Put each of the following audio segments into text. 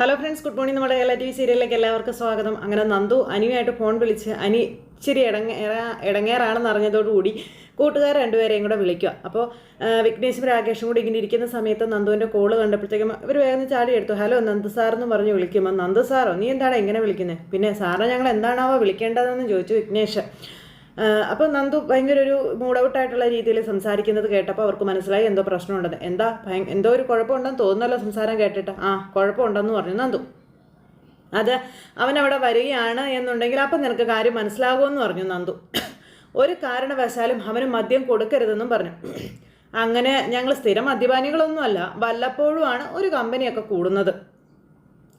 Hello friends good morning നമ്മുടെ Kerala T V സീരിയലിലേക്ക് എല്ലാവർക്കും സ്വാഗതം. അങ്ങനെ നന്ദു അനിയുമായിട്ട് ഫോൺ വിളിച്ച് അനി ഇച്ചിരി ഇടങ്ങേറാ ഇടങ്ങേറാണെന്ന് അറിഞ്ഞതോടുകൂടി കൂട്ടുകാർ രണ്ടുപേരെയും കൂടെ വിളിക്കുക. അപ്പോൾ വിഘ്നേശും രാകേഷും കൂടി ഇങ്ങനെ ഇരിക്കുന്ന സമയത്ത് നന്ദുവിന്റെ കോൾ കണ്ടപ്പോഴത്തേക്കും ഇവർ വേഗം ചാടി എടുത്തു. ഹലോ നന്ദു സാർ എന്ന് പറഞ്ഞ് വിളിക്കുമ്പോൾ നന്ദു സാറോ നീ എന്താണ് ഇങ്ങനെ വിളിക്കുന്നത് പിന്നെ സാറിനെ ഞങ്ങൾ എന്താണാവോ വിളിക്കേണ്ടതെന്ന് ചോദിച്ചു വിഘ്നേഷ്. അപ്പോൾ നന്ദു ഭയങ്കര ഒരു മൂഡ് ഔട്ടായിട്ടുള്ള രീതിയിൽ സംസാരിക്കുന്നത് കേട്ടപ്പോൾ അവർക്ക് മനസ്സിലായി എന്തോ പ്രശ്നമുണ്ടെന്ന്. എന്താ എന്തോ ഒരു കുഴപ്പമുണ്ടെന്ന് തോന്നുന്നല്ലോ സംസാരം കേട്ടിട്ട്. ആ കുഴപ്പമുണ്ടെന്ന് പറഞ്ഞു നന്ദു. അത് അവനവിടെ വരികയാണ് എന്നുണ്ടെങ്കിൽ അപ്പം നിനക്ക് കാര്യം മനസ്സിലാകുമെന്ന് പറഞ്ഞു നന്ദു. ഒരു കാരണവശാലും അവന് മദ്യം കൊടുക്കരുതെന്നും പറഞ്ഞു. അങ്ങനെ ഞങ്ങൾ സ്ഥിരം മദ്യപാനികളൊന്നുമല്ല വല്ലപ്പോഴുമാണ് ഒരു കമ്പനിയൊക്കെ കൂടുന്നത്.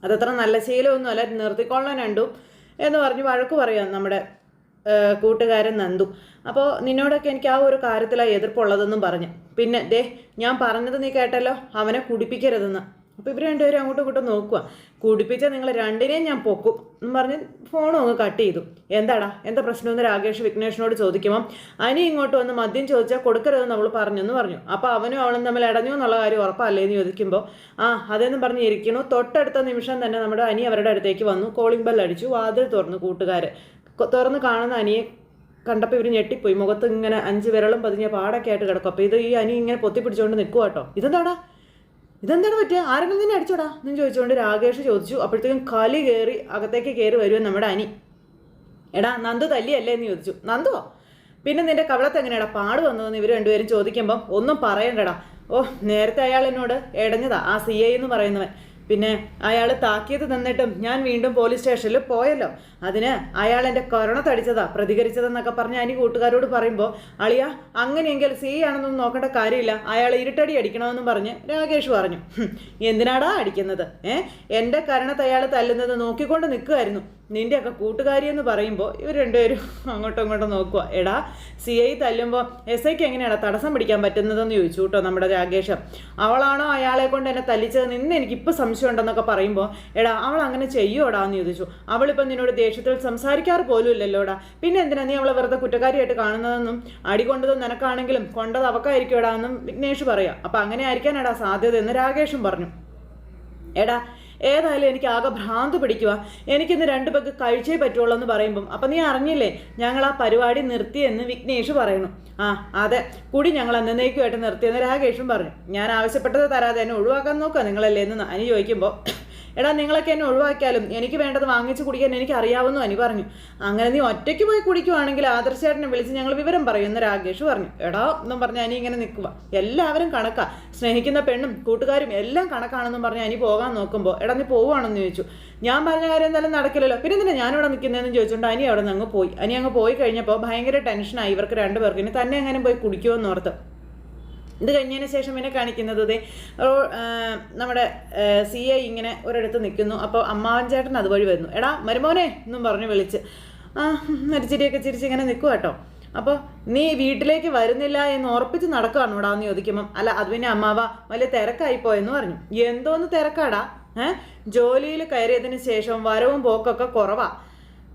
അതത്ര നല്ല ശീലമൊന്നുമല്ല നിർത്തിക്കൊള്ളാൻ രണ്ടും എന്ന് പറഞ്ഞ് വഴക്ക് പറയാം നമ്മുടെ കൂട്ടുകാരൻ നന്ദു. അപ്പോൾ നിന്നോടൊക്കെ എനിക്ക് ആ ഒരു കാര്യത്തിലാണ് എതിർപ്പുള്ളതെന്നും പറഞ്ഞു. പിന്നെ ദേ ഞാൻ പറഞ്ഞത് നീ കേട്ടല്ലോ അവനെ കുടിപ്പിക്കരുതെന്ന്. അപ്പോൾ ഇവർ രണ്ടുപേരും അങ്ങോട്ടും ഇങ്ങോട്ടും നോക്കുക കുടിപ്പിച്ച നിങ്ങൾ രണ്ടിനെയും ഞാൻ പൊക്കും എന്ന് പറഞ്ഞ് ഫോണും അങ്ങ് കട്ട് ചെയ്തു. എന്താടാ എന്താ പ്രശ്നമെന്ന് രാകേഷ് വിഘ്നേഷിനോട് ചോദിക്കുമ്പോൾ അനി ഇങ്ങോട്ട് വന്ന് മദ്യം ചോദിച്ചാൽ കൊടുക്കരുതെന്ന് അവൾ പറഞ്ഞെന്ന് പറഞ്ഞു. അപ്പോൾ അവനും അവളും തമ്മിൽ ഇടഞ്ഞു എന്നുള്ള കാര്യം ഉറപ്പല്ലേ എന്ന് ചോദിക്കുമ്പോൾ ആ അതെന്ന് പറഞ്ഞ് ഇരിക്കണു തൊട്ടടുത്ത നിമിഷം തന്നെ നമ്മുടെ അനി അവരുടെ അടുത്തേക്ക് വന്നു. കോളിംഗ് ബെൽ അടിച്ചു. വാതിൽ തുറന്നു കൂട്ടുകാർ തുറന്ന് കാണുന്ന അനിയെ കണ്ടപ്പോൾ ഇവർ ഞെട്ടിപ്പോയി. മുഖത്ത് ഇങ്ങനെ അഞ്ച് വിരളും പതിഞ്ഞ പാടൊക്കെ ആയിട്ട് കിടക്കും. അപ്പോൾ ഇത് ഈ അനി ഇങ്ങനെ പൊത്തി പിടിച്ചുകൊണ്ട് നിൽക്കുക കേട്ടോ ഇതെന്താടാ ഇതെന്താണ് പറ്റുക ആരെങ്കിലും തന്നെ അടിച്ചോടാ? എന്ന് ചോദിച്ചുകൊണ്ട് രാകേഷ് ചോദിച്ചു. അപ്പോഴത്തേക്കും കലി കയറി അകത്തേക്ക് കയറി വരുമോ നമ്മുടെ അനി. എടാ നന്ദു തല്ലിയല്ലേ എന്ന് ചോദിച്ചു. നന്ദുവോ? പിന്നെ നിന്റെ കവളത്ത് എങ്ങനെയാടാ? പാട് വന്നതെന്ന് ഇവർ രണ്ടുപേരും ചോദിക്കുമ്പം ഒന്നും പറയണ്ടടാ. ഓ നേരത്തെ അയാൾ എന്നോട് ഇടഞ്ഞതാ ആ സി ഐ എന്ന് പറയുന്നവൻ. പിന്നെ അയാൾ താക്കിയത് തന്നിട്ടും ഞാൻ വീണ്ടും പോലീസ് സ്റ്റേഷനിൽ പോയല്ലോ. അതിന് അയാൾ എന്റെ കൊറോണ തടിച്ചതാ പ്രതികരിച്ചതെന്നൊക്കെ പറഞ്ഞ് അനി കൂട്ടുകാരോട് പറയുമ്പോൾ അളിയ അങ്ങനെയെങ്കിൽ സി ആണെന്നൊന്നും നോക്കേണ്ട കാര്യമില്ല. അയാൾ ഇരുട്ടടി അടിക്കണമെന്നും പറഞ്ഞ് രാകേഷ് പറഞ്ഞു. എന്തിനാടാ അടിക്കുന്നത്? ഏഹ് എന്റെ കരണത്ത് അയാൾ തല്ലുന്നത് നോക്കിക്കൊണ്ട് നിൽക്കുമായിരുന്നു നിന്റെയൊക്കെ കൂട്ടുകാരി എന്ന് പറയുമ്പോൾ ഇവർ രണ്ടുപേരും അങ്ങോട്ടും ഇങ്ങോട്ടും നോക്കുക എടാ സി ഐ തല്ലുമ്പോൾ എസ് ഐക്ക് എങ്ങനെയാണ് തടസ്സം പിടിക്കാൻ പറ്റുന്നതെന്ന് ചോദിച്ചു കേട്ടോ നമ്മുടെ രാകേഷ്. അവളാണോ അയാളെ കൊണ്ട് എന്നെ തല്ലിച്ചത് നിന്ന് എനിക്കിപ്പോൾ സംശയം ഉണ്ടെന്നൊക്കെ പറയുമ്പോൾ എടാ അവൾ അങ്ങനെ ചെയ്യുമോടാ എന്ന് ചോദിച്ചു. അവളിപ്പോൾ നിന്നോട് ദേഷ്യത്തിൽ സംസാരിക്കാറ് പോലും ഇല്ലല്ലോടാ. പിന്നെ എന്തിനാ നീ അവളെ വെറുതെ കുറ്റക്കാരിയായിട്ട് കാണുന്നതെന്നും അടി കൊണ്ടത് നിനക്കാണെങ്കിലും കൊണ്ടത് അവക്കായിരിക്കും എടാ എന്നും വിഘ്നേഷ് പറയാം. അപ്പം അങ്ങനെ ആയിരിക്കാനാടാ സാധ്യത എന്ന് രാകേഷും പറഞ്ഞു. എടാ ഏതായാലും എനിക്ക് ആകെ ഭ്രാന്ത് പിടിക്കുക എനിക്കിന്ന് രണ്ട് പേർക്ക് കഴിച്ചേ പറ്റുള്ളൂ എന്ന് പറയുമ്പം. അപ്പം നീ അറിഞ്ഞില്ലേ? ഞങ്ങൾ ആ പരിപാടി നിർത്തിയെന്ന് വിഘ്നേഷ് പറയുന്നു. ആ അതെ. കുടി ഞങ്ങൾ എന്നേക്കുമായിട്ട് നിർത്തിയെന്ന് രാകേഷും പറഞ്ഞു. ഞാൻ ആവശ്യപ്പെട്ടത് തരാതെ എന്നെ ഒഴിവാക്കാൻ നോക്കുക നിങ്ങളല്ലേ എന്ന് അനി ചോദിക്കുമ്പോൾ എടാ നിങ്ങളൊക്കെ എന്നെ ഒഴിവാക്കിയാലും എനിക്ക് വേണ്ടത് വാങ്ങിച്ച് കുടിക്കാൻ എനിക്ക് അറിയാവുന്നു അനി പറഞ്ഞു. അങ്ങനെ നീ ഒറ്റയ്ക്ക് പോയി കുടിക്കുവാണെങ്കിൽ ആദർശേട്ടനെ വിളിച്ച് ഞങ്ങൾ വിവരം പറയുമെന്ന് രാകേഷ് പറഞ്ഞു. എടാ എന്നും പറഞ്ഞ് അനി ഇങ്ങനെ നിൽക്കുക എല്ലാവരും കണക്കാ. സ്നേഹിക്കുന്ന പെണ്ണും കൂട്ടുകാരും എല്ലാം കണക്കാണെന്നും പറഞ്ഞ് അനി പോകാൻ നോക്കുമ്പോൾ എടാ നീ പോവുകയാണെന്ന് ചോദിച്ചു. ഞാൻ പറഞ്ഞ കാര്യം എന്തായാലും നടക്കില്ലല്ലോ. പിന്നെ തന്നെ ഞാനിവിടെ നിൽക്കുന്നതെന്ന് ചോദിച്ചുകൊണ്ട് അനി അവിടെ നിന്ന് അങ്ങ് പോയി. അനി അങ്ങ് പോയി കഴിഞ്ഞപ്പോൾ ഭയങ്കര ടെൻഷനായി. ഇവർക്ക് രണ്ടുപേർക്ക് ഇനി തന്നെ എങ്ങനെ പോയി കുടിക്കുമെന്ന് ഓർത്ത്. ഇത് കഴിഞ്ഞതിന് ശേഷം പിന്നെ കാണിക്കുന്നത് ദേ നമ്മുടെ സി ഐ ഇങ്ങനെ ഒരിടത്ത് നിൽക്കുന്നു. അപ്പോൾ അമ്മാവൻ ചേട്ടൻ അതുവഴി വരുന്നു. എടാ മരുമോനെ എന്നും പറഞ്ഞ് വിളിച്ച്. ആ മരിച്ചിരിയൊക്കെ ചിരിച്ച് ഇങ്ങനെ നിൽക്കുക കേട്ടോ അപ്പോൾ നീ വീട്ടിലേക്ക് വരുന്നില്ല എന്ന് ഉറപ്പിച്ച് നടക്കുകയാണ് ഇവിടെ എന്ന് ചോദിക്കുമ്പം. അല്ല അത് പിന്നെ അമ്മാവ വലിയ തിരക്കായിപ്പോയെന്ന് പറഞ്ഞു. എന്തോന്ന് തിരക്കാടാ ഏഹ് ജോലിയിൽ കയറിയതിന് ശേഷം വരവും പോക്കൊക്കെ കുറവാ.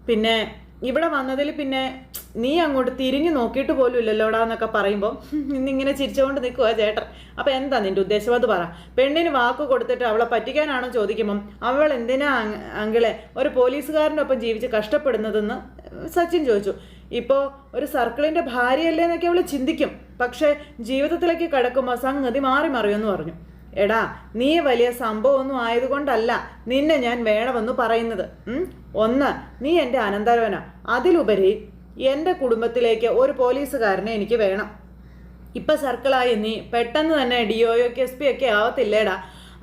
പിന്നെ ഇവിടെ വന്നതിൽ പിന്നെ നീ അങ്ങോട്ട് തിരിഞ്ഞു നോക്കിയിട്ട് പോലും ഇല്ലല്ലോടാ എന്നൊക്കെ പറയുമ്പോൾ ഇന്നിങ്ങനെ ചിരിച്ചുകൊണ്ട് നിൽക്കുക ചേട്ടൻ. അപ്പോൾ എന്താ നിന്റെ ഉദ്ദേശം? അത് പറ. പെണ്ണിന് വാക്ക് കൊടുത്തിട്ട് അവളെ പറ്റിക്കാനാണോ ചോദിക്കുമ്പം അവൾ എന്തിനാ അങ്- അങ്കിളെ ഒരു പോലീസുകാരന്റെ ഒപ്പം ജീവിച്ച് കഷ്ടപ്പെടുന്നതെന്ന് സച്ചിൻ ചോദിച്ചു. ഇപ്പോൾ ഒരു സർക്കിളിന്റെ ഭാര്യയല്ലേ എന്നൊക്കെ അവൾ ചിന്തിക്കും. പക്ഷേ ജീവിതത്തിലേക്ക് കിടക്കുമ്പോൾ സംഗതി മാറി മറിയുമെന്ന് പറഞ്ഞു. എടാ നീ വലിയ സംഭവമൊന്നും ആയതുകൊണ്ടല്ല നിന്നെ ഞാൻ വേണമെന്ന് പറയുന്നത്. ഒന്ന് നീ എന്റെ അനന്തരവനാ. അതിലുപരി എന്റെ കുടുംബത്തിലേക്ക് ഒരു പോലീസുകാരനെ എനിക്ക് വേണം. ഇപ്പം സർക്കിളായി നീ പെട്ടെന്ന് തന്നെ ഡി ഒക്കെ എസ് പി ഒക്കെ ആവത്തില്ലേടാ.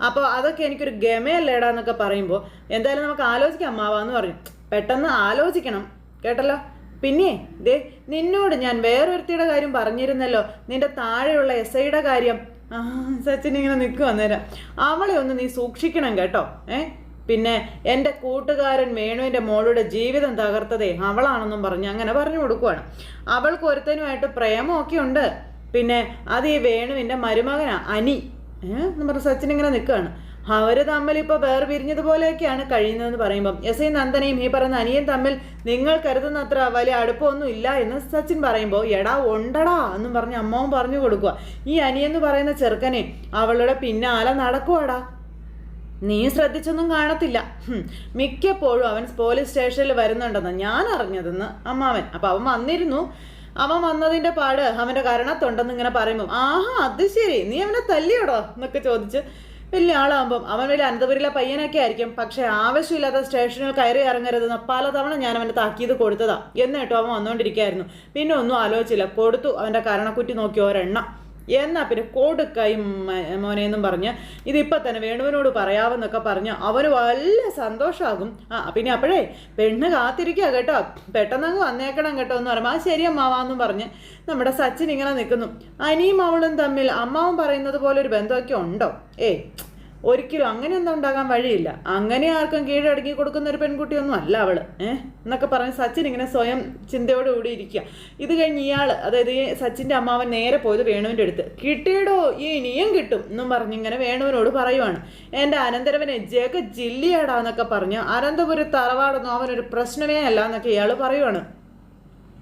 അപ്പോൾ അതൊക്കെ എനിക്കൊരു ഗമയല്ലേടാ എന്നൊക്കെ പറയുമ്പോൾ എന്തായാലും നമുക്ക് ആലോചിക്കാം അമ്മാവാന്ന് പറഞ്ഞു. പെട്ടെന്ന് ആലോചിക്കണം കേട്ടല്ലോ? പിന്നെ ദേ നിന്നോട് ഞാൻ വേറൊരുത്തിയുടെ കാര്യം പറഞ്ഞിരുന്നല്ലോ. നിന്റെ താഴെയുള്ള എസ് ഐയുടെ കാര്യം. സച്ചിൻ ഇങ്ങനെ നിൽക്കും അന്നേരം. അവളെ ഒന്ന് നീ സൂക്ഷിക്കണം കേട്ടോ ഏ? പിന്നെ എന്റെ കൂട്ടുകാരൻ മേണുവിന്റെ മോളുടെ ജീവിതം തകർത്തതേ അവളാണെന്നും പറഞ്ഞ് അങ്ങനെ പറഞ്ഞു കൊടുക്കുവാണ്. അവൾക്ക് ഒരുത്തനുമായിട്ട് പ്രേമമൊക്കെ ഉണ്ട്. പിന്നെ അത് ഈ വേണുവിന്റെ മരുമകനാ അനി. എന്ന് പറഞ്ഞ സച്ചിൻ ഇങ്ങനെ നിൽക്കുകയാണ്. അവർ തമ്മിൽ ഇപ്പോൾ വേർ പിരിഞ്ഞതുപോലെയൊക്കെയാണ് കഴിയുന്നതെന്ന് പറയുമ്പം. എസ് ഐ നന്ദനയും ഈ പറയുന്ന അനിയും തമ്മിൽ നിങ്ങൾ കരുതുന്നത്ര വലിയ അടുപ്പമൊന്നും ഇല്ല എന്ന് സച്ചിൻ പറയുമ്പോൾ എടാ ഉണ്ടടാ എന്നും പറഞ്ഞ് അമ്മാവും പറഞ്ഞു കൊടുക്കുക ഈ അനിയെന്ന് പറയുന്ന ചെറുക്കനെ അവളുടെ പിന്നാലെ നടക്കുവാടാ. നീ ശ്രദ്ധിച്ചൊന്നും കാണത്തില്ല. മിക്കപ്പോഴും അവൻ പോലീസ് സ്റ്റേഷനിൽ വരുന്നുണ്ടെന്ന് ഞാൻ അറിഞ്ഞതെന്ന് അമ്മാവൻ. അപ്പം അവൻ വന്നിരുന്നു. അവൻ വന്നതിന്റെ പാട് അവന്റെ കരണത്തുണ്ടെന്ന് ഇങ്ങനെ പറയുമ്പോൾ ആഹാ അത് ശരി. നീ അവനെ തല്ലിയോടോ? എന്നൊക്കെ ചോദിച്ച് വലിയ ആളാകുമ്പം അവൻ വലിയ അനന്തപുരിലെ പയ്യനൊക്കെ ആയിരിക്കും. പക്ഷെ ആവശ്യമില്ലാത്ത സ്റ്റേഷനിൽ കയറി ഇറങ്ങരുതെന്ന് പലതവണ ഞാൻ അവന്റെ താക്കീത് കൊടുത്തതാ. എന്നിട്ടോ അവൻ വന്നുകൊണ്ടിരിക്കുകയായിരുന്നു പിന്നെ ഒന്നും ആലോചിച്ചില്ല. കൊടുത്തു അവന്റെ കരണക്കുറ്റി നോക്കി ഒരെണ്ണം. എന്നാ പിന്നെ കൊടുക്കായി മോനെന്നും പറഞ്ഞ് ഇതിപ്പോൾ തന്നെ വേണുവിനോട് പറയാമെന്നൊക്കെ പറഞ്ഞ് അവന് വല്ല സന്തോഷമാകും ആ പിന്നെ അപ്പോഴേ പെണ്ണ് കാത്തിരിക്കുക കേട്ടോ. പെട്ടെന്നങ്ങ് വന്നേക്കണം കേട്ടോ എന്ന് പറയുമ്പോൾ ആ ശരി അമ്മാവാന്നും പറഞ്ഞ് നമ്മുടെ സച്ചിൻ ഇങ്ങനെ നിൽക്കുന്നു. അനിയും അവളും തമ്മിൽ അമ്മാവും പറയുന്നത് പോലെ ഒരു ബന്ധമൊക്കെ ഉണ്ടോ? ഏയ് ഒരിക്കലും അങ്ങനെയൊന്നും ഉണ്ടാകാൻ വഴിയില്ല. അങ്ങനെ ആർക്കും കീഴടങ്ങി കൊടുക്കുന്ന ഒരു പെൺകുട്ടിയൊന്നും അല്ല അവൾ. ഏഹ് എന്നൊക്കെ പറഞ്ഞ് സച്ചിൻ ഇങ്ങനെ സ്വയം ചിന്തയോടെ കൂടി ഇരിക്കുക. ഇത് കഴിഞ്ഞ് ഇയാൾ അതായത് ഈ സച്ചിന്റെ അമ്മാവൻ നേരെ പോയത് വേണുവിന്റെ അടുത്ത്. കിട്ടിയടോ ഇനിയും കിട്ടും എന്നും പറഞ്ഞ് ഇങ്ങനെ വേണുവിനോട് പറയുവാണ്. എന്റെ അനന്തരവനെ ജഗ ജില്ലിയാടാ എന്നൊക്കെ പറഞ്ഞ് അനന്തപുരം തറവാടൊന്നും അവനൊരു പ്രശ്നമേ അല്ല എന്നൊക്കെ ഇയാൾ പറയുവാണ്.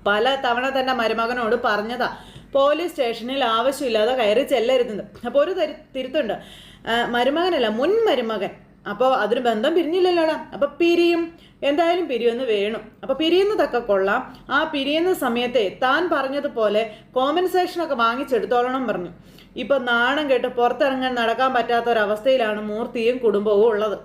പല തവണ തന്നെ മരുമകനോട് പറഞ്ഞതാ. പോലീസ് സ്റ്റേഷനിൽ ആവശ്യമില്ലാതെ കയറി ചെല്ലരുതെന്ന്. അപ്പോൾ ഒരു തരി തിരുത്തുണ്ട്. മരുമകനല്ല മുൻ മരുമകൻ. അപ്പോൾ അതിന് ബന്ധം പിരിഞ്ഞില്ലല്ലോടാ. അപ്പോൾ പിരിയും. എന്തായാലും പിരിയൊന്ന് വേണം. അപ്പോൾ പിരിയുന്നതൊക്കെ കൊള്ളാം. ആ പിരിയുന്ന സമയത്തെ താൻ പറഞ്ഞതുപോലെ കോമ്പൻസേഷനൊക്കെ വാങ്ങിച്ചെടുത്തോളണം പറഞ്ഞു. ഇപ്പോൾ നാണം കേട്ട് പുറത്തിറങ്ങാൻ നടക്കാൻ പറ്റാത്ത ഒരവസ്ഥയിലാണ് മൂർത്തിയും കുടുംബവും ഉള്ളത്.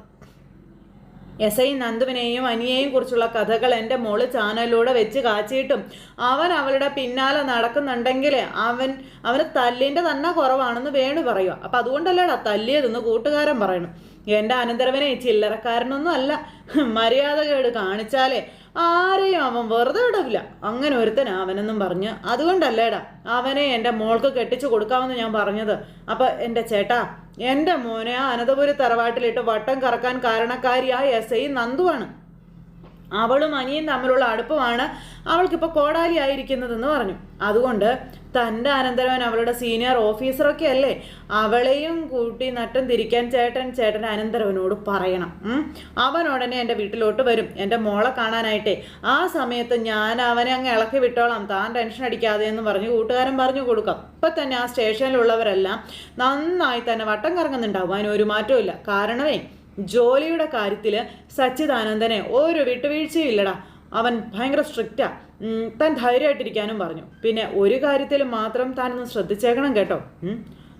എസ് ഐ നന്ദുവിനെയും അനിയെയും കുറിച്ചുള്ള കഥകൾ എന്റെ മോൾ ചാനലിലൂടെ വെച്ച് കാച്ചിയിട്ടും അവൻ അവളുടെ പിന്നാലെ നടക്കുന്നുണ്ടെങ്കിൽ അവൻ അവന് തല്ലിന്റെ തന്നെ കുറവാണെന്ന് വേണു പറയുക. അപ്പം അതുകൊണ്ടല്ലേടാ തല്ലിയതെന്ന് കൂട്ടുകാരൻ പറയണം. എന്റെ അനന്തരവനെ ചില്ലറക്കാരനൊന്നും അല്ല. മര്യാദകേട് കാണിച്ചാലേ ആരെയും അവൻ വെറുതെ ഇടവില്ല. അങ്ങനെ ഒരുത്തൻ അവനെന്നും പറഞ്ഞ്. അതുകൊണ്ടല്ലേടാ അവനെ എന്റെ മോൾക്ക് കെട്ടിച്ചു കൊടുക്കാമെന്ന് ഞാൻ പറഞ്ഞത്. അപ്പം എന്റെ ചേട്ടാ എന്റെ മോനെ ആ അനന്തപുരി തറവാട്ടിലിട്ട് വട്ടം കറക്കാൻ കാരണക്കാരിയായ എസ് ഐ നന്ദുവാണ്. അവളും അനിയും തമ്മിലുള്ള അടുപ്പമാണ് അവൾക്കിപ്പോൾ കോടാലി ആയിരിക്കുന്നതെന്ന് പറഞ്ഞു. അതുകൊണ്ട് തന്റെ അനന്തരവൻ അവളുടെ സീനിയർ ഓഫീസറൊക്കെ അല്ലേ? അവളെയും കൂട്ടി നട്ടം തിരിക്കാൻ ചേട്ടൻ ചേട്ടൻ അനന്തരവനോട് പറയണം. അവൻ ഉടനെ എന്റെ വീട്ടിലോട്ട് വരും. എന്റെ മോളെ കാണാനായിട്ടേ. ആ സമയത്ത് ഞാൻ അവനെ അങ്ങ് ഇളക്കി വിട്ടോളാം. താൻ ടെൻഷൻ അടിക്കാതെ എന്ന് പറഞ്ഞ് കൂട്ടുകാരൻ പറഞ്ഞു കൊടുക്കാം. ഇപ്പം തന്നെ ആ സ്റ്റേഷനിലുള്ളവരെല്ലാം നന്നായി തന്നെ വട്ടം കറങ്ങുന്നുണ്ടാവും. അതിനൊരു മാറ്റവും കാരണമേ ജോലിയുടെ കാര്യത്തിൽ സച്ചിദാനന്ദനെ ഒരു വിട്ടുവീഴ്ചയും ഇല്ലടാ. അവൻ ഭയങ്കര സ്ട്രിക്റ്റാണ് താൻ ധൈര്യമായിട്ടിരിക്കാനും പറഞ്ഞു. പിന്നെ ഒരു കാര്യത്തിൽ മാത്രം താനൊന്ന് ശ്രദ്ധിച്ചേക്കണം കേട്ടോ.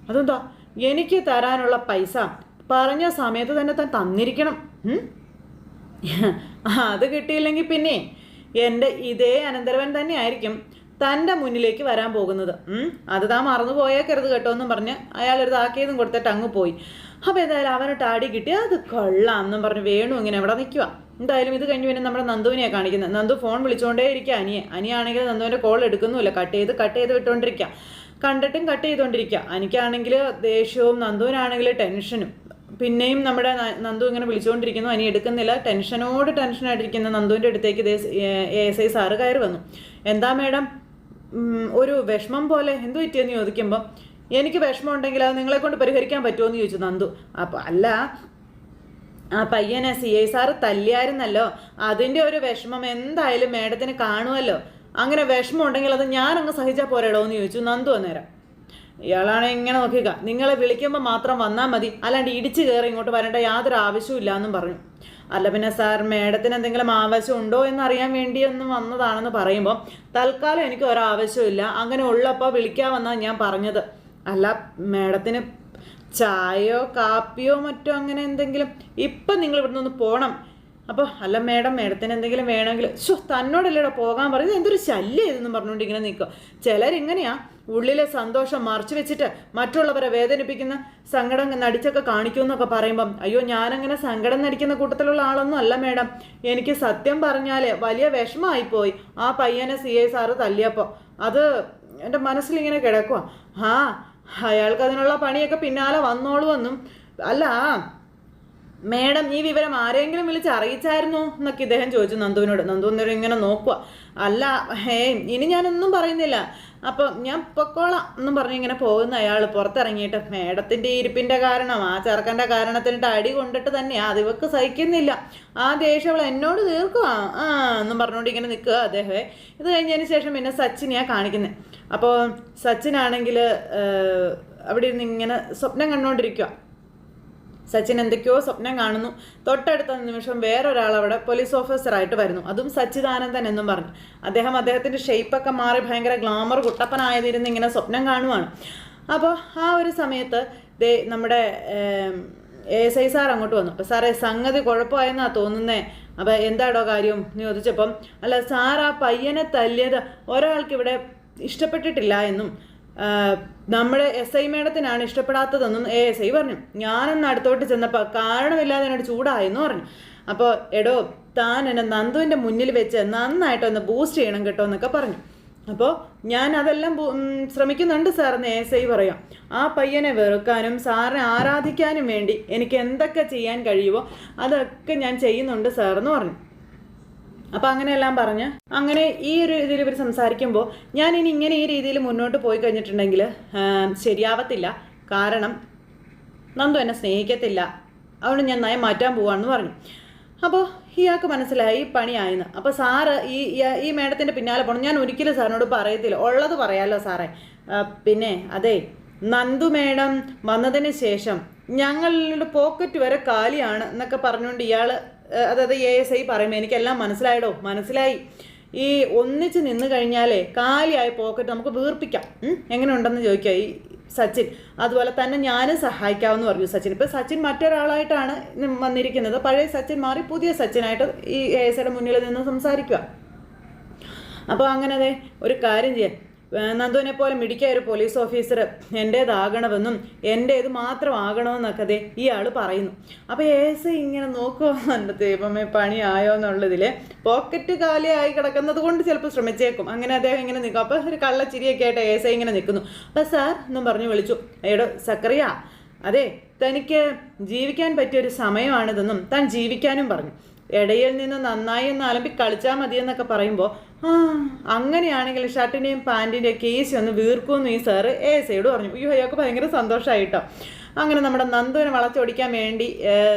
അതെന്താ? എനിക്ക് തരാനുള്ള പൈസ പറഞ്ഞ സമയത്ത് തന്നെ താൻ തന്നിരിക്കണം. അത് കിട്ടിയില്ലെങ്കിൽ പിന്നെ എന്റെ ഇതേ അനന്തരവൻ തന്നെ ആയിരിക്കും തന്റെ മുന്നിലേക്ക് വരാൻ പോകുന്നത്. അത് താൻ മറന്നു പോയേക്കരുത് കേട്ടോ എന്നും പറഞ്ഞ് അയാൾ ഒരു താക്കിയതും കൊടുത്തിട്ട് അങ്ങ് പോയി. അപ്പോൾ എന്തായാലും അവന് ടാടി കിട്ടി. അത് കൊള്ളാം എന്നും പറഞ്ഞ് വേണു ഇങ്ങനെ അവിടെ നിൽക്കുക എന്തായാലും ഇത് കഴിഞ്ഞ് പിന്നെ നമ്മുടെ നന്ദുവിനെയാണ് കാണിക്കുന്നത്. നന്ദു ഫോൺ വിളിച്ചുകൊണ്ടേ ഇരിക്കുക അനിയെ അനിയാണെങ്കിൽ നന്ദുവിന്റെ കോൾ എടുക്കുന്നുമില്ല. കട്ട് ചെയ്ത് കട്ട് ചെയ്ത് വിട്ടുകൊണ്ടിരിക്കുക കണ്ടിട്ടും കട്ട് ചെയ്തുകൊണ്ടിരിക്കുക എനിക്കാണെങ്കിൽ ദേഷ്യവും നന്ദുവിനാണെങ്കിൽ ടെൻഷനും. പിന്നെയും നമ്മുടെ നന്ദു ഇങ്ങനെ വിളിച്ചുകൊണ്ടിരിക്കുന്നു അനി എടുക്കുന്നില്ല. ടെൻഷനോട് ടെൻഷനായിട്ടിരിക്കുന്ന നന്ദുവിന്റെ അടുത്തേക്ക് എ എസ് ഐ സാറ് കയറി വന്നു. എന്താ മേഡം? ഒരു വിഷമം പോലെ എന്തു പറ്റിയെന്ന് ചോദിക്കുമ്പോൾ എനിക്ക് വിഷമം ഉണ്ടെങ്കിൽ അത് നിങ്ങളെ കൊണ്ട് പരിഹരിക്കാൻ പറ്റുമോ? എന്ന് ചോദിച്ചു നന്ദു. അപ്പം അല്ല ആ പയ്യനെ സി ഐ സാറ് തല്ലിയായിരുന്നല്ലോ. അതിന്റെ ഒരു വിഷമം എന്തായാലും മേഡത്തിന് കാണുമല്ലോ അങ്ങനെ വിഷമം ഉണ്ടെങ്കിൽ അത് ഞാൻ അങ്ങ് സഹിച്ചാൽ പോരാടോ എന്ന് ചോദിച്ചു നന്ദു അന്നേരം. ഇയാളാണ് ഇങ്ങനെ നോക്കിക്ക നിങ്ങളെ വിളിക്കുമ്പോൾ മാത്രം വന്നാൽ മതി. അല്ലാണ്ട് ഇടിച്ചു കയറി ഇങ്ങോട്ട് വരേണ്ട യാതൊരു ആവശ്യമില്ല എന്നും പറഞ്ഞു. അല്ല പിന്നെ സാർ മേഡത്തിന് എന്തെങ്കിലും ആവശ്യം ഉണ്ടോ എന്ന് അറിയാൻ വേണ്ടി ഒന്ന് വന്നതാണെന്ന് പറയുമ്പോൾ തൽക്കാലം എനിക്ക് ഒരാവശ്യമില്ല അങ്ങനെ ഉള്ളപ്പോൾ വിളിക്കാമെന്നാണ് ഞാൻ പറഞ്ഞത്. അല്ല മേഡത്തിന് ചായയോ കാപ്പിയോ മറ്റോ അങ്ങനെ എന്തെങ്കിലും ഇപ്പം നിങ്ങൾ ഇവിടുന്ന് ഒന്ന് പോകണം അപ്പോൾ അല്ല മേഡം മേഡത്തിന് എന്തെങ്കിലും വേണമെങ്കിൽ ഷോ തന്നോടല്ലേടാ പോകാൻ പറയുന്നത്? എന്തൊരു ശല്യം ഇതെന്ന് പറഞ്ഞുകൊണ്ട് ഇങ്ങനെ നിൽക്കും ചിലരിങ്ങനെയാ ഉള്ളിലെ സന്തോഷം മറച്ചു വെച്ചിട്ട് മറ്റുള്ളവരെ വേദനിപ്പിക്കുന്ന സങ്കടം നടിച്ചൊക്കെ കാണിക്കുമെന്നൊക്കെ പറയുമ്പം അയ്യോ ഞാനങ്ങനെ സങ്കടം നടിക്കുന്ന കൂട്ടത്തിലുള്ള ആളൊന്നും അല്ല മേഡം. എനിക്ക് സത്യം പറഞ്ഞാൽ വലിയ വിഷമമായിപ്പോയി. ആ പയ്യനെ സി ഐ സാറ് തല്ലിയപ്പോൾ അത് എന്റെ മനസ്സിലിങ്ങനെ കിടക്കുക ആ അയാൾക്ക് അതിനുള്ള പണിയൊക്കെ പിന്നാലെ വന്നോളുവെന്നും. അല്ല മേഡം ഈ വിവരം ആരെങ്കിലും വിളിച്ച് അറിയിച്ചായിരുന്നോ എന്നൊക്കെ ഇദ്ദേഹം ചോദിച്ചു. നന്ദുവിനോട് നന്ദു എന്നൊരു ഇങ്ങനെ നോക്കുക അല്ല ഹേ ഇനി ഞാനൊന്നും പറയുന്നില്ല. അപ്പം ഞാൻ പൊക്കോളാം എന്നും പറഞ്ഞ് ഇങ്ങനെ പോകുന്ന അയാൾ പുറത്തിറങ്ങിയിട്ട് മേഡത്തിന്റെ ഇരിപ്പിന്റെ കാരണം ആ ചെറുക്കന്റെ കാരണത്തിനിട്ട് അടി കൊണ്ടിട്ട് തന്നെ അത് ഇവക്ക് സഹിക്കുന്നില്ല. ആ ദേഷ്യം അവൾ എന്നോട് തീർക്കുക ആ എന്നും പറഞ്ഞുകൊണ്ട് ഇങ്ങനെ നിൽക്കുക അദ്ദേഹമേ ഇത് കഴിഞ്ഞതിന് ശേഷം പിന്നെ സച്ചിനെയാണ് കാണിക്കുന്നത് അപ്പോൾ സച്ചിനാണെങ്കിൽ അവിടെ ഇരുന്ന് ഇങ്ങനെ സ്വപ്നം കണ്ടുകൊണ്ടിരിക്കുക സച്ചിൻ എന്തൊക്കെയോ സ്വപ്നം കാണുന്നു. തൊട്ടടുത്ത നിമിഷം വേറൊരാൾ അവിടെ പോലീസ് ഓഫീസറായിട്ട് വരുന്നു. അതും സച്ചിദാനന്ദൻ എന്നും പറഞ്ഞു. അദ്ദേഹം അദ്ദേഹത്തിന്റെ ഷേപ്പൊക്കെ മാറി ഭയങ്കര ഗ്ലാമർ കുട്ടപ്പനായതിരുന്ന് ഇങ്ങനെ സ്വപ്നം കാണുവാണ്. അപ്പോൾ ആ ഒരു സമയത്ത് ദേ നമ്മുടെ എസ് ഐ സാർ അങ്ങോട്ട് വന്നു. അപ്പോൾ സാറേ സംഗതി കുഴപ്പമായെന്നാ തോന്നുന്നേ. അപ്പോൾ എന്താടോ കാര്യം? എന്ന് ചോദിച്ചപ്പം അല്ല സാർ ആ പയ്യനെ തല്ലിയത് ഒരാൾക്ക് ഇവിടെ ഇഷ്ടപ്പെട്ടിട്ടില്ല എന്നും നമ്മുടെ എസ് ഐ മേഡത്തിനാണ് ഇഷ്ടപ്പെടാത്തതെന്നും എ എസ് ഐ പറഞ്ഞു. ഞാനൊന്ന് അടുത്തോട്ട് ചെന്നപ്പോൾ കാരണമില്ലാതെ എന്നോട് ചൂടായെന്ന് പറഞ്ഞു. അപ്പോൾ എടോ താൻ എന്നെ നന്ദുവിന്റെ മുന്നിൽ വെച്ച് നന്നായിട്ടൊന്ന് ബൂസ്റ്റ് ചെയ്യണം കേട്ടോ എന്നൊക്കെ പറഞ്ഞു. അപ്പോൾ ഞാൻ അതെല്ലാം ശ്രമിക്കുന്നുണ്ട് സാറെന്ന് എസ് ഐ പറയാം. ആ പയ്യനെ വെറുക്കാനും സാറിനെ ആരാധിക്കാനും വേണ്ടി എനിക്ക് എന്തൊക്കെ ചെയ്യാൻ കഴിയുമോ അതൊക്കെ ഞാൻ ചെയ്യുന്നുണ്ട് സാറെന്ന് പറഞ്ഞു. അപ്പം അങ്ങനെയെല്ലാം പറഞ്ഞ് അങ്ങനെ ഈ ഒരു ഇതിൽ ഇവർ സംസാരിക്കുമ്പോൾ ഞാൻ ഇനി ഇങ്ങനെ ഈ രീതിയിൽ മുന്നോട്ട് പോയി കഴിഞ്ഞിട്ടുണ്ടെങ്കിൽ ശരിയാവത്തില്ല. കാരണം നന്ദു എന്നെ സ്നേഹിക്കത്തില്ല. അതുകൊണ്ട് ഞാൻ നയം മാറ്റാൻ പോവാണെന്ന് പറഞ്ഞു. അപ്പോൾ ഇയാൾക്ക് മനസ്സിലായി പണിയായെന്ന് അപ്പോൾ സാറ് ഈ ഈ- മേഡത്തിന്റെ പിന്നാലെ പോകണം ഞാൻ ഒരിക്കലും സാറിനോട് പറയത്തില്ല. ഉള്ളത് പറയാമല്ലോ സാറേ. പിന്നെ അതെ നന്ദു മേഡം വന്നതിന് ശേഷം ഞങ്ങളുടെ പോക്കറ്റ് വരെ കാലിയാണ് എന്നൊക്കെ പറഞ്ഞുകൊണ്ട് ഇയാൾ അതായത് എ എസ് ഐ പറയുമ്പോൾ എനിക്കെല്ലാം മനസ്സിലായടോ മനസ്സിലായി. ഈ ഒന്നിച്ച് നിന്ന് കഴിഞ്ഞാലേ കാലിയായ പോക്കറ്റ് നമുക്ക് വീർപ്പിക്കാം. എങ്ങനെ ഉണ്ടെന്ന് ചോദിക്കുക ഈ സച്ചിൻ. അതുപോലെ തന്നെ ഞാനും സഹായിക്കാമെന്ന് പറഞ്ഞു സച്ചിൻ. ഇപ്പം സച്ചിൻ മറ്റൊരാളായിട്ടാണ് വന്നിരിക്കുന്നത്. പഴയ സച്ചിൻ മാറി പുതിയ സച്ചിനായിട്ട് ഈ എ എസ് ഐയുടെ മുന്നിൽ നിന്ന് സംസാരിക്കുക അപ്പോൾ അങ്ങനെ ദേ ഒരു കാര്യം ചെയ്യാൻ. നന്ദുവിനെ പോലെ മിടിക്കായ ഒരു പോലീസ് ഓഫീസർ എന്റേതാകണമെന്നും എന്റേത് മാത്രമാകണമെന്നൊക്കെ ഈ ഇയാൾ പറയുന്നു. അപ്പോൾ ഏസ് ഇങ്ങനെ എന്റെ ദൈവമേ പണിയായോ എന്നുള്ളതിൽ പോക്കറ്റ് കാലിയായി കിടക്കുന്നത് കൊണ്ട് ചിലപ്പോൾ ശ്രമിച്ചേക്കും. അങ്ങനെ അദ്ദേഹം ഇങ്ങനെ നിൽക്കും അപ്പോൾ ഒരു കള്ളച്ചിരിയൊക്കെ ആയിട്ട് ഏസ് ഇങ്ങനെ നിൽക്കുന്നു അപ്പോൾ സാർ എന്നും പറഞ്ഞു വിളിച്ചു എടോ സക്കറിയ അതെ തനിക്ക് ജീവിക്കാൻ പറ്റിയ ഒരു സമയമാണിതെന്നും താൻ ജീവിക്കാനും പറഞ്ഞു. ഇടയിൽ നിന്ന് നന്നായി ഒന്ന് അലമ്പി കളിച്ചാൽ മതിയെന്നൊക്കെ പറയുമ്പോൾ ആ അങ്ങനെയാണെങ്കിൽ ഷർട്ടിന്റെയും പാന്റിന്റെയും കേസ് ഒന്ന് വീർക്കുമെന്ന് ഈ സാറ് എ ഐയോട് പറഞ്ഞു. അയ്യോ അയാൾക്ക് ഭയങ്കര സന്തോഷമായിട്ടോ അങ്ങനെ നമ്മുടെ നന്ദുവിനെ വളച്ചൊടിക്കാൻ വേണ്ടി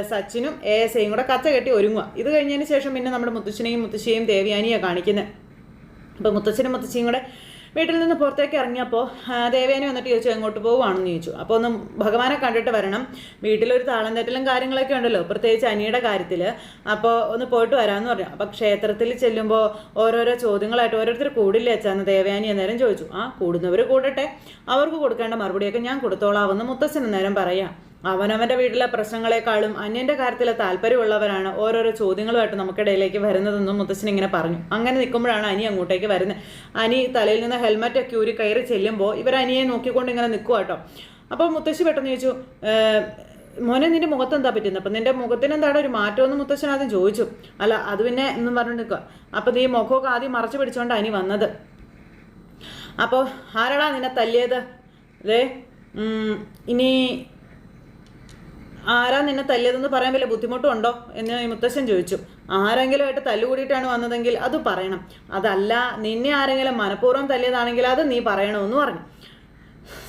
സച്ചിനും എ എസ് ഐയും കൂടെ കച്ച കെട്ടി ഒരുങ്ങുക ഇത് കഴിഞ്ഞതിന് ശേഷം പിന്നെ നമ്മുടെ മുത്തശ്ശനെയും മുത്തശ്ശിയെയും ദേവയാനിയാണ് കാണിക്കുന്നത് അപ്പോൾ മുത്തച്ഛനും മുത്തശ്ശിയും കൂടെ വീട്ടിൽ നിന്ന് പുറത്തേക്ക് ഇറങ്ങിയപ്പോൾ ദേവേനെ വന്നിട്ട് ചോദിച്ചു എങ്ങോട്ട് പോവുകയാണെന്ന് ചോദിച്ചു. അപ്പോൾ ഒന്ന് ഭഗവാനെ കണ്ടിട്ട് വരണം. വീട്ടിലൊരു താളം തെറ്റലും കാര്യങ്ങളൊക്കെ ഉണ്ടല്ലോ പ്രത്യേകിച്ച് അനിയുടെ കാര്യത്തിൽ അപ്പോൾ ഒന്ന് പോയിട്ട് വരാമെന്ന് പറഞ്ഞു. അപ്പോൾ ക്ഷേത്രത്തിൽ ചെല്ലുമ്പോൾ ഓരോരോ ചോദ്യങ്ങളായിട്ട് ഓരോരുത്തർ കൂടില്ലേ അച്ഛാന്ന് ദേവയാനി അന്നേരം ചോദിച്ചു. ആ കൂടുന്നവർ കൂടട്ടെ. അവർക്ക് കൊടുക്കേണ്ട മറുപടിയൊക്കെ ഞാൻ കൊടുത്തോളാമെന്ന് മുത്തശ്ശൻ അന്നേരം പറയാം. അവനവന്റെ വീട്ടിലെ പ്രശ്നങ്ങളെക്കാളും അന്യന്റെ കാര്യത്തിൽ താല്പര്യമുള്ളവരാണ് ഓരോരോ ചോദ്യങ്ങളുമായിട്ട് നമുക്കിടയിലേക്ക് വരുന്നതെന്നും മുത്തശ്ശൻ ഇങ്ങനെ പറഞ്ഞു. അങ്ങനെ നിൽക്കുമ്പോഴാണ് അനി അങ്ങോട്ടേക്ക് വരുന്നത്. അനി തലയിൽ നിന്ന് ഹെൽമെറ്റ് ഒക്കെ ഊരി കയറി ചെല്ലുമ്പോൾ ഇവർ അനിയെ നോക്കിക്കൊണ്ട് ഇങ്ങനെ നിൽക്കുക കേട്ടോ. അപ്പോൾ മുത്തശ്ശി പെട്ടെന്ന് ചോദിച്ചു "ഏഹ്, മോനെ നിന്റെ മുഖത്ത് എന്താ പറ്റുന്നത് അപ്പം നിന്റെ മുഖത്തിന് എന്താണ് ഒരു മാറ്റമെന്ന് മുത്തശ്ശൻ ആദ്യം ചോദിച്ചു. അല്ല അത് പിന്നെ എന്നും പറഞ്ഞു നിൽക്കുക അപ്പം നീ മുഖമൊക്കെ ആദ്യം മറച്ചു പിടിച്ചുകൊണ്ട് അനി വന്നത്. അപ്പോൾ ആരാടാ നിന്നെ തല്ലിയത്? ഉം, ഇനി ആരാ നിന്നെ തല്ലിയതെന്ന് പറയാൻ വല്ല ബുദ്ധിമുട്ടുണ്ടോ എന്ന് മുത്തശ്ശൻ ചോദിച്ചു. ആരെങ്കിലും ആയിട്ട് തല്ലുകൂടിയിട്ടാണ് വന്നതെങ്കിൽ അത് പറയണം. അതല്ല നിന്നെ ആരെങ്കിലും മനഃപൂർവം തല്ലിയതാണെങ്കിൽ അത് നീ പറയണമെന്ന് പറഞ്ഞു.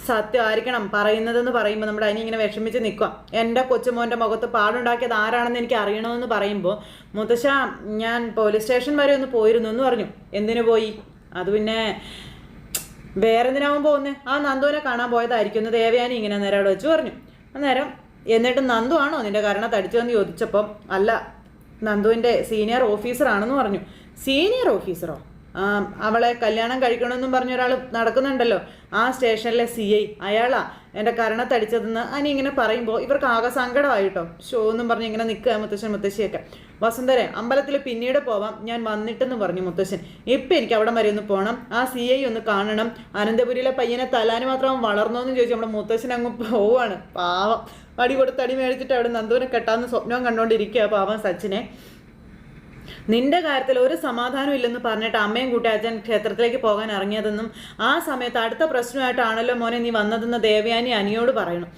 സത്യം ആയിരിക്കണം പറയുന്നതെന്ന് പറയുമ്പോൾ നമ്മുടെ അനി ഇങ്ങനെ വിഷമിച്ച് നിൽക്കുക. എന്റെ കൊച്ചുമോന്റെ മുഖത്ത് പാടുണ്ടാക്കിയത് ആരാണെന്ന് എനിക്ക് അറിയണമെന്ന് പറയുമ്പോൾ മുത്തശ്ശ ഞാൻ പോലീസ് സ്റ്റേഷൻ വരെ ഒന്ന് പോയിരുന്നു എന്ന് പറഞ്ഞു. എന്തിനു പോയി? അത് പിന്നെ വേറെന്തിനാവുമ്പോൾ പോകുന്നത് ആ നന്ദുവിനെ കാണാൻ പോയതായിരിക്കും. ദേവയാനി ഇങ്ങനെ നേരം അവിടെ വെച്ച് പറഞ്ഞു. അന്നേരം എന്നിട്ട് നന്ദു ആണോ നിന്റെ കാരണം തടിച്ചതെന്ന് ചോദിച്ചപ്പം അല്ല നന്ദുവിന്റെ സീനിയർ ഓഫീസർ ആണെന്ന് പറഞ്ഞു. സീനിയർ ഓഫീസറോ അവളെ കല്യാണം കഴിക്കണമെന്നും പറഞ്ഞ ഒരാൾ നടക്കുന്നുണ്ടല്ലോ. ആ സ്റ്റേഷനിലെ സി ഐ അയാളാ. എന്റെ കരണത്തടിച്ചതെന്ന് അനി ഇങ്ങനെ പറയുമ്പോൾ ഇവർക്ക് ആകെ സങ്കടമായിട്ടോ. ഷോ എന്നും പറഞ്ഞ് ഇങ്ങനെ നിൽക്കുക മുത്തശ്ശൻ മുത്തശ്ശിയൊക്കെ. വസുന്ധരെ അമ്പലത്തിൽ പിന്നീട് പോവാം ഞാൻ വന്നിട്ടെന്ന് പറഞ്ഞു മുത്തശ്ശൻ. ഇപ്പം എനിക്ക് അവിടെ വരെ ഒന്ന് പോകണം ആ സി ഐ ഒന്ന് കാണണം. അനന്തപുരിയിലെ പയ്യനെ തലാന് മാത്രം വളർന്നോ എന്ന് ചോദിച്ചു നമ്മുടെ മുത്തശ്ശൻ അങ്ങ് പോവാണ്. പാവം. അടി കൊടുത്ത് അടി മേടിച്ചിട്ട് അവിടെ നന്ദുവിനെ കെട്ടാന്ന് സ്വപ്നം കണ്ടുകൊണ്ടിരിക്കുക പാവം സച്ചിനെ. നിന്റെ കാര്യത്തിൽ ഒരു സമാധാനം ഇല്ലെന്ന് പറഞ്ഞിട്ട് അമ്മയും കൂട്ടി അച്ഛൻ ക്ഷേത്രത്തിലേക്ക് പോകാൻ ഇറങ്ങിയതെന്നും ആ സമയത്ത് അടുത്ത പ്രശ്നമായിട്ടാണല്ലോ മോനെ നീ വന്നതെന്ന് ദേവയാനി അനിയോട് പറയണം.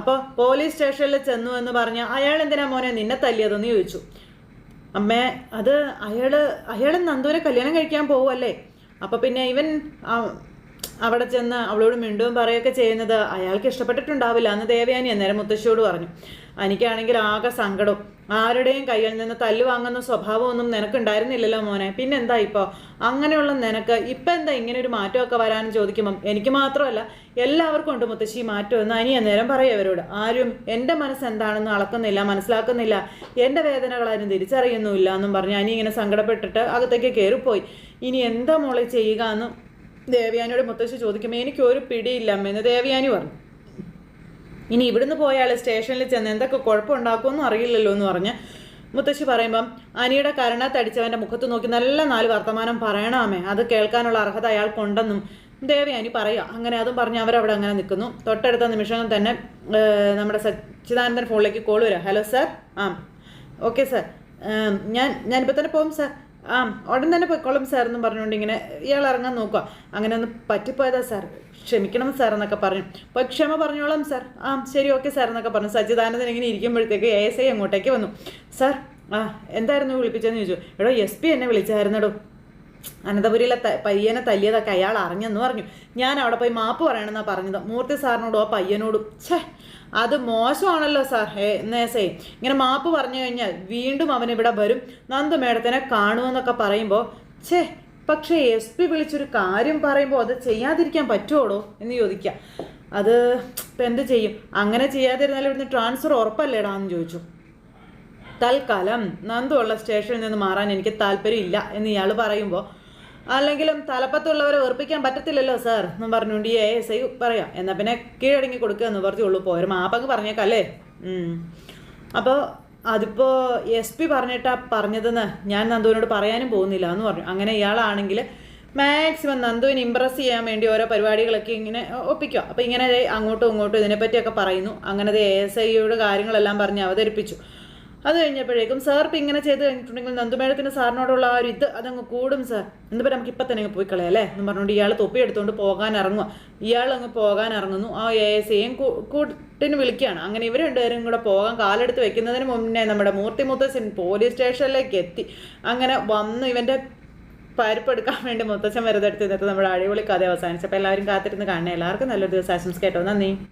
അപ്പോൾ പോലീസ് സ്റ്റേഷനിൽ ചെന്നു എന്ന് പറഞ്ഞ് അയാൾ എന്തിനാ മോനെ നിന്നെ തല്ലിയതെന്ന് ചോദിച്ചു. അമ്മേ അത് അയാൾ അയാൾ നന്ദൂരെ കല്യാണം കഴിക്കാൻ പോവല്ലേ അപ്പോൾ പിന്നെ ഇവൻ അവിടെ ചെന്ന് അവളോട് മിണ്ടും പറയുകയൊക്കെ ചെയ്യുന്നത് അയാൾക്ക് ഇഷ്ടപ്പെട്ടിട്ടുണ്ടാവില്ല എന്ന് ദേവയാനി അന്നേരം മുത്തശ്ശിയോട് പറഞ്ഞു. എനിക്കാണെങ്കിൽ ആകെ സങ്കടം. ആരുടെയും കയ്യിൽ നിന്ന് തല്ല് വാങ്ങുന്ന സ്വഭാവമൊന്നും നിനക്കുണ്ടായിരുന്നില്ലല്ലോ മോനെ. പിന്നെന്താ ഇപ്പോൾ അങ്ങനെയുള്ള നിനക്ക് ഇപ്പം എന്താ ഇങ്ങനെ ഒരു മാറ്റമൊക്കെ വരാനും ചോദിക്കുമ്പം? എനിക്ക് മാത്രമല്ല എല്ലാവർക്കും ഉണ്ട് മുത്തശ്ശി മാറ്റം എന്ന് അനിയ നേരം പറയവരോട് ആരും എന്റെ മനസ്സ് എന്താണെന്ന് അളക്കുന്നില്ല മനസ്സിലാക്കുന്നില്ല എന്റെ വേദനകളാരും തിരിച്ചറിയുന്നുമില്ല എന്നും പറഞ്ഞ് അനി ഇങ്ങനെ സങ്കടപ്പെട്ടിട്ട് അകത്തേക്ക് കയറിപ്പോയി. ഇനി എന്താ മോളെ ചെയ്യുക എന്ന് ദേവയാനിയോട് മുത്തശ്ശി ചോദിക്കുമ്പോൾ എനിക്ക് ഒരു പിടിയില്ല എന്ന് ദേവയാനി പറഞ്ഞു. ഇനി ഇവിടുന്ന് പോയാൽ സ്റ്റേഷനിൽ ചെന്ന് എന്തൊക്കെ കുഴപ്പമുണ്ടാക്കുമെന്നും അറിയില്ലല്ലോ എന്ന് പറഞ്ഞ് മുത്തശ്ശി പറയുമ്പം അനിയുടെ കരണത്തടിച്ചവന്റെ മുഖത്ത് നോക്കി നല്ല നാല് വർത്തമാനം പറയണമേ അത് കേൾക്കാനുള്ള അർഹത അയാൾക്കുണ്ടെന്നും ദേവി അനി പറയുക. അങ്ങനെ അതും പറഞ്ഞ് അവരവിടെ അങ്ങനെ നിൽക്കുന്നു. തൊട്ടടുത്ത നിമിഷം തന്നെ നമ്മുടെ സച്ചിദാനന്ദൻ ഫോണിലേക്ക് കോൾ വരിക. ഹലോ സാർ ആ ഓക്കെ സാർ ഞാൻ ഞാനിപ്പോൾ തന്നെ പോകും സാർ ആ ഉടൻ തന്നെ പൊയ്ക്കോളും സാർ എന്നും പറഞ്ഞുകൊണ്ട് ഇങ്ങനെ ഇയാൾ ഇറങ്ങാൻ നോക്കുക അങ്ങനെ ഒന്ന് പറ്റിപ്പോയതാ സാർ ക്ഷമിക്കണം സാർ എന്നൊക്കെ പറഞ്ഞു. അപ്പോൾ ക്ഷമ പറഞ്ഞോളാം സാർ ആ ശരി ഓക്കെ സാർ എന്നൊക്കെ പറഞ്ഞു. സച്ചിദാനന്ദൻ ഇങ്ങനെ ഇരിക്കുമ്പോഴത്തേക്ക് എ എസ് ഐ അങ്ങോട്ടേക്ക് വന്നു. സാർ ആ എന്തായിരുന്നു വിളിപ്പിച്ചതെന്ന് ചോദിച്ചു. എടോ എസ് പി എന്നെ വിളിച്ചായിരുന്നെടോ. അനന്തപുരിയിലെ പയ്യനെ തല്ലിയതൊക്കെ അയാൾ അറിഞ്ഞെന്ന് പറഞ്ഞു. ഞാൻ അവിടെ പോയി മാപ്പ് പറയണമെന്നാണ് പറഞ്ഞത്. മൂർത്തി സാറിനോടും ആ പയ്യനോടും. ഛേ അത് മോശമാണല്ലോ സാർ. ഹേ നേസേ ഇങ്ങനെ മാപ്പ് പറഞ്ഞു കഴിഞ്ഞാൽ വീണ്ടും അവൻ ഇവിടെ വരും. നന്ദു മേഡത്തിനെ കാണുമെന്നൊക്കെ പറയുമ്പോൾ ഛേ പക്ഷേ എസ് പി വിളിച്ചൊരു കാര്യം പറയുമ്പോൾ അത് ചെയ്യാതിരിക്കാൻ പറ്റുമോടോ എന്ന് ചോദിക്കാം. അത് ഇപ്പം എന്ത് ചെയ്യും? അങ്ങനെ ചെയ്യാതിരുന്നാൽ ഇവിടുന്ന് ട്രാൻസ്ഫർ ഉറപ്പല്ലേടാ എന്ന് ചോദിച്ചു. തൽക്കാലം നന്ദുള്ള സ്റ്റേഷനിൽ നിന്ന് മാറാൻ എനിക്ക് താല്പര്യമില്ല എന്ന് ഇയാൾ പറയുമ്പോൾ അല്ലെങ്കിലും തലപ്പത്തുള്ളവരെ വെറുപ്പിക്കാൻ പറ്റത്തില്ലല്ലോ സാർ എന്നും പറഞ്ഞുകൊണ്ട് ഈ എസ് ഐ പറയാം. എന്നാൽ പിന്നെ കീഴടങ്ങി കൊടുക്കുക എന്ന് പറഞ്ഞുള്ളൂ പോരും മാപ്പങ്ങ് പറഞ്ഞേക്കല്ലേ? അപ്പോൾ അതിപ്പോൾ എസ് പി പറഞ്ഞിട്ടാ പറഞ്ഞതെന്ന് ഞാൻ നന്ദുവിനോട് പറയാനും പോകുന്നില്ല എന്ന് പറഞ്ഞു. അങ്ങനെ ഇയാളാണെങ്കിൽ മാക്സിമം നന്ദുവിനെ ഇമ്പ്രസ് ചെയ്യാൻ വേണ്ടി ഓരോ പരിപാടികളൊക്കെ ഇങ്ങനെ ഒപ്പിക്കുക. അപ്പോൾ ഇങ്ങനെ അങ്ങോട്ടും ഇങ്ങോട്ടും ഇതിനെപ്പറ്റിയൊക്കെ പറയുന്നു. അങ്ങനെ എ എസ് ഐയുടെ കാര്യങ്ങളെല്ലാം പറഞ്ഞ് അവതരിപ്പിച്ചു. അത് കഴിഞ്ഞപ്പോഴേക്കും സാർ ഇപ്പം ഇങ്ങനെ ചെയ്ത് കഴിഞ്ഞിട്ടുണ്ടെങ്കിൽ നന്ദുമേഴത്തിന് സാറിനോടുള്ള ആ ഒരു ഇത് അതങ്ങ് കൂടും സാർ എന്നിപ്പോൾ നമുക്ക് ഇപ്പം തന്നെ അങ്ങ് പോയി കളയല്ലേ എന്ന് പറഞ്ഞുകൊണ്ട് ഇയാൾ തൊപ്പി എടുത്തുകൊണ്ട് പോകാൻ ഇറങ്ങുക ഇയാൾ അങ്ങ് പോകാൻ ഇറങ്ങുന്നു. ആ എ എസ് ഐയും കൂട്ടിന് വിളിക്കുകയാണ് അങ്ങനെ ഇവർ രണ്ടുപേരും കൂടെ പോകാൻ കാലെടുത്ത് വെക്കുന്നതിന് മുന്നേ നമ്മുടെ മൂർത്തി മുത്തച്ഛൻ പോലീസ് സ്റ്റേഷനിലേക്ക് എത്തി. അങ്ങനെ വന്ന് ഇവന്റെ പരിപ്പെടുക്കാൻ വേണ്ടി മുത്തച്ഛൻ വെറുതെ എടുത്ത് നിന്നിട്ട് നമ്മുടെ അടിപൊളി കഥ അവസാനിച്ചപ്പോൾ എല്ലാവരും കാത്തിരുന്ന് കാണണേ എല്ലാവർക്കും നല്ലൊരു ദിവസം. കേട്ടോ നന്ദി.